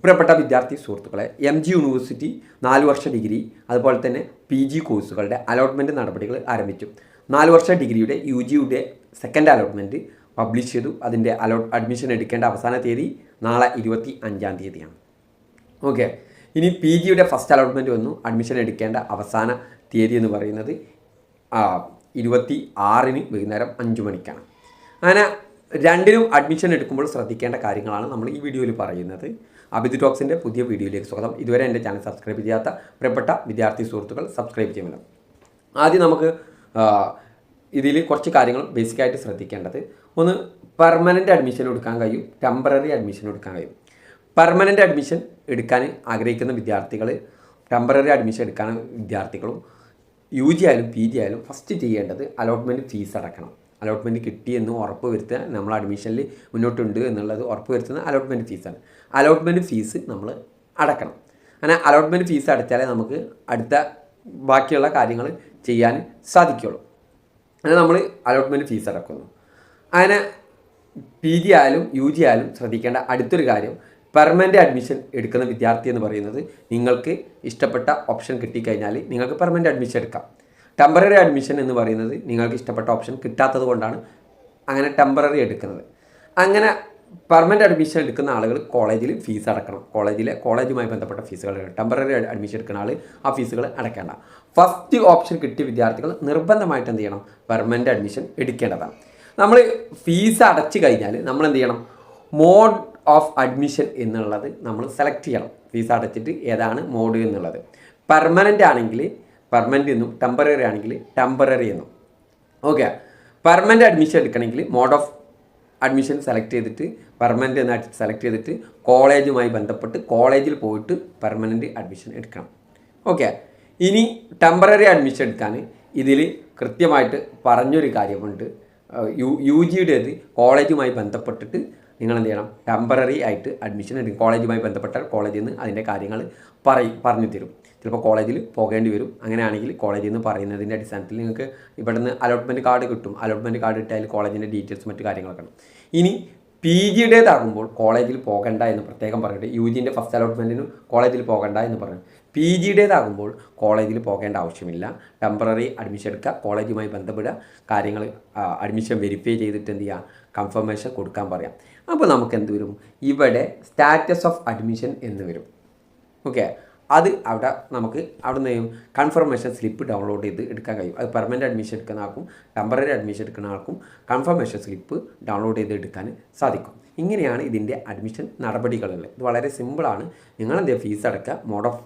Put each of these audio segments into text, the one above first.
പ്രിയപ്പെട്ട വിദ്യാർത്ഥി സുഹൃത്തുക്കളെ എം ജി യൂണിവേഴ്സിറ്റി നാല് വർഷ ഡിഗ്രി അതുപോലെ തന്നെ പി ജി കോഴ്സുകളുടെ അലോട്ട്മെന്റ് നടപടികൾ ആരംഭിച്ചു. നാല് വർഷ ഡിഗ്രിയുടെ യു ജിയുടെ സെക്കൻഡ് അലോട്ട്മെന്റ് പബ്ലിഷ് ചെയ്തു. അതിന്റെ അലോട്ട് അഡ്മിഷൻ എടുക്കേണ്ട അവസാന തീയതി നാളെ ഇരുപത്തി അഞ്ചാം തീയതിയാണ്. ഓക്കെ ഇനി പി ജിയുടെ ഫസ്റ്റ് അലോട്ട്മെന്റ് വന്നു. അഡ്മിഷൻ എടുക്കേണ്ട അവസാന തീയതി എന്ന് പറയുന്നത് ഇരുപത്തി ആറിന് വൈകുന്നേരം അഞ്ച് മണിക്കാണ്. അങ്ങനെ രണ്ടിനും അഡ്മിഷൻ എടുക്കുമ്പോൾ ശ്രദ്ധിക്കേണ്ട കാര്യങ്ങളാണ് നമ്മൾ ഈ വീഡിയോയിൽ പറയുന്നത്. അബിദ് ടോക്സിന്റെ പുതിയ വീഡിയോയിലേക്ക് സ്വാഗതം. ഇതുവരെ എന്റെ ചാനൽ സബ്സ്ക്രൈബ് ചെയ്യാത്ത പ്രിയപ്പെട്ട വിദ്യാർത്ഥി സുഹൃത്തുക്കൾ സബ്സ്ക്രൈബ് ചെയ്യുമല്ലോ ആദ്യം നമുക്ക് ഇതിൽ കുറച്ച് കാര്യങ്ങൾ ബേസിക്കായിട്ട് ശ്രദ്ധിക്കേണ്ടത്. ഒന്ന് പെർമനന്റ് അഡ്മിഷൻ എടുക്കാൻ കഴിയും. ടെമ്പററി അഡ്മിഷൻ എടുക്കാൻ കഴിയും. പെർമനന്റ് അഡ്മിഷൻ എടുക്കാൻ ആഗ്രഹിക്കുന്ന വിദ്യാർത്ഥികൾ ടെമ്പററി അഡ്മിഷൻ എടുക്കാൻ വിദ്യാർത്ഥികളും യു ജി ആയാലും പി ജി ആയാലും ഫസ്റ്റ് ചെയ്യേണ്ടത് അലോട്ട്മെന്റ് ഫീസ് അടക്കണം. അലോട്ട്മെന്റ് കിട്ടിയെന്ന് ഉറപ്പ് വരുത്തുക. നമ്മൾ അഡ്മിഷനിൽ മുന്നോട്ടുണ്ട് എന്നുള്ളത് ഉറപ്പ് വരുത്തുന്ന അലോട്ട്മെന്റ് ഫീസാണ് അലോട്ട്മെന്റ് ഫീസ് നമ്മൾ അടക്കണം. അങ്ങനെ അലോട്ട്മെന്റ് ഫീസ് അടച്ചാലേ നമുക്ക് അടുത്ത ബാക്കിയുള്ള കാര്യങ്ങൾ ചെയ്യാൻ സാധിക്കുള്ളൂ. അങ്ങനെ നമ്മൾ അലോട്ട്മെന്റ് ഫീസ് അടക്കുന്നു. അങ്ങനെ പി ജി ആയാലും യു ജി ആയാലും ശ്രദ്ധിക്കേണ്ട അടുത്തൊരു കാര്യം പെർമനന്റ് അഡ്മിഷൻ എടുക്കുന്ന വിദ്യാർത്ഥി എന്ന് പറയുന്നത് നിങ്ങൾക്ക് ഇഷ്ടപ്പെട്ട ഓപ്ഷൻ കിട്ടിക്കഴിഞ്ഞാൽ നിങ്ങൾക്ക് പെർമനന്റ് അഡ്മിഷൻ എടുക്കാം. ടെമ്പററി അഡ്മിഷൻ എന്ന് പറയുന്നത് നിങ്ങൾക്ക് ഇഷ്ടപ്പെട്ട ഓപ്ഷൻ കിട്ടാത്തത് കൊണ്ടാണ് അങ്ങനെ ടെമ്പററി എടുക്കുന്നത്. അങ്ങനെ പെർമനന്റ് അഡ്മിഷൻ എടുക്കുന്ന ആളുകൾ കോളേജിൽ ഫീസ് അടക്കണം. കോളേജിലെ കോളേജുമായി ബന്ധപ്പെട്ട ഫീസുകൾ ടെമ്പററി അഡ്മിഷൻ എടുക്കുന്ന ആൾ ആ ഫീസുകൾ അടയ്ക്കേണ്ട. ഫസ്റ്റ് ഓപ്ഷൻ കിട്ടിയ വിദ്യാർത്ഥികൾ നിർബന്ധമായിട്ട് എന്ത് ചെയ്യണം? പെർമനന്റ് അഡ്മിഷൻ എടുക്കേണ്ടതാണ്. നമ്മൾ ഫീസ് അടച്ചു കഴിഞ്ഞാൽ നമ്മൾ എന്ത് ചെയ്യണം? മോഡ് ഓഫ് അഡ്മിഷൻ എന്നുള്ളത് നമ്മൾ സെലക്ട് ചെയ്യണം. ഫീസ് അടച്ചിട്ട് ഏതാണ് മോഡ് എന്നുള്ളത്? പെർമനന്റ് ആണെങ്കിൽ പെർമനന്റ് എന്നും ടെമ്പററി ആണെങ്കിൽ ടെമ്പററി എന്നും. ഓക്കെ പെർമനന്റ് അഡ്മിഷൻ എടുക്കണമെങ്കിൽ മോഡ് ഓഫ് അഡ്മിഷൻ സെലക്ട് ചെയ്തിട്ട് പെർമനന്റ് എന്ന് സെലക്ട് ചെയ്തിട്ട് കോളേജുമായി ബന്ധപ്പെട്ട് കോളേജിൽ പോയിട്ട് പെർമനന്റ് അഡ്മിഷൻ എടുക്കണം. ഓക്കെ ഇനി ടെമ്പററി അഡ്മിഷൻ എടുക്കാൻ ഇതിൽ കൃത്യമായിട്ട് പറഞ്ഞൊരു കാര്യമുണ്ട്. യു യു ജിയുടേത് കോളേജുമായി ബന്ധപ്പെട്ടിട്ട് നിങ്ങൾ എന്ത് ചെയ്യണം ടെമ്പററി ആയിട്ട് അഡ്മിഷൻ എടുക്കും. കോളേജുമായി ബന്ധപ്പെട്ട കോളേജിൽ നിന്ന് അതിന്റെ കാര്യങ്ങൾ പറയും പറഞ്ഞു തരും. ചിലപ്പോൾ കോളേജിൽ പോകേണ്ടി വരും. അങ്ങനെയാണെങ്കിൽ കോളേജിൽ നിന്ന് പറയുന്നതിന്റെ അടിസ്ഥാനത്തിൽ നിങ്ങൾക്ക് ഇവിടുന്ന് അലോട്ട്മെന്റ് കാർഡ് കിട്ടും. അലോട്ട്മെന്റ് കാർഡ് ഇട്ടാൽ കോളേജിന്റെ ഡീറ്റെയിൽസ് മറ്റു കാര്യങ്ങളൊക്കെ ഇനി പി ജിയുടേതാകുമ്പോൾ കോളേജിൽ പോകണ്ട എന്ന് പ്രത്യേകം പറഞ്ഞിട്ട് യു ജിന്റെ ഫസ്റ്റ് അലോട്ട്മെന്റിനും കോളേജിൽ പോകണ്ട എന്ന് പറഞ്ഞു. പി ജിയുടേതാകുമ്പോൾ കോളേജിൽ പോകേണ്ട ആവശ്യമില്ല. ടെമ്പററി അഡ്മിഷൻ എടുക്കുക കോളേജുമായി ബന്ധപ്പെടുക കാര്യങ്ങൾ അഡ്മിഷൻ വെരിഫൈ ചെയ്തിട്ട് എന്ത് ചെയ്യുക കൺഫർമേഷൻ കൊടുക്കാൻ പറയാം. അപ്പോൾ നമുക്ക് എന്ത് വരും? ഇവിടെ സ്റ്റാറ്റസ് ഓഫ് അഡ്മിഷൻ എന്ന് വരും. ഓക്കെ? അത് അവിടെ നമുക്ക് അവിടെ നിന്ന് കൺഫർമേഷൻ സ്ലിപ്പ് ഡൗൺലോഡ് ചെയ്ത് എടുക്കാൻ കഴിയും. അത് പെർമനന്റ് അഡ്മിഷൻ എടുക്കുന്ന ആൾക്കും ടെമ്പററി അഡ്മിഷൻ എടുക്കുന്ന ആൾക്കും കൺഫർമേഷൻ സ്ലിപ്പ് ഡൗൺലോഡ് ചെയ്ത് എടുക്കാൻ സാധിക്കും. ഇങ്ങനെയാണ് ഇതിന്റെ അഡ്മിഷൻ നടപടികളുള്ളത്. ഇത് വളരെ സിമ്പിളാണ് നിങ്ങളെന്താ ഫീസ് അടക്കുക മോഡ് ഓഫ്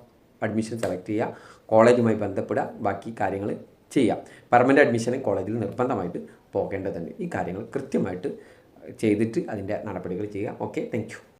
അഡ്മിഷൻ സെലക്ട് ചെയ്യുക കോളേജുമായി ബന്ധപ്പെടുക ബാക്കി കാര്യങ്ങൾ ചെയ്യാം പെർമനന്റ് അഡ്മിഷൻ കോളേജിൽ നിർബന്ധമായിട്ട് പോകേണ്ടതുണ്ട്. ഈ കാര്യങ്ങൾ കൃത്യമായിട്ട് ചെയ്തിട്ട് അതിന്റെ നടപടികൾ ചെയ്യുക. Okay thank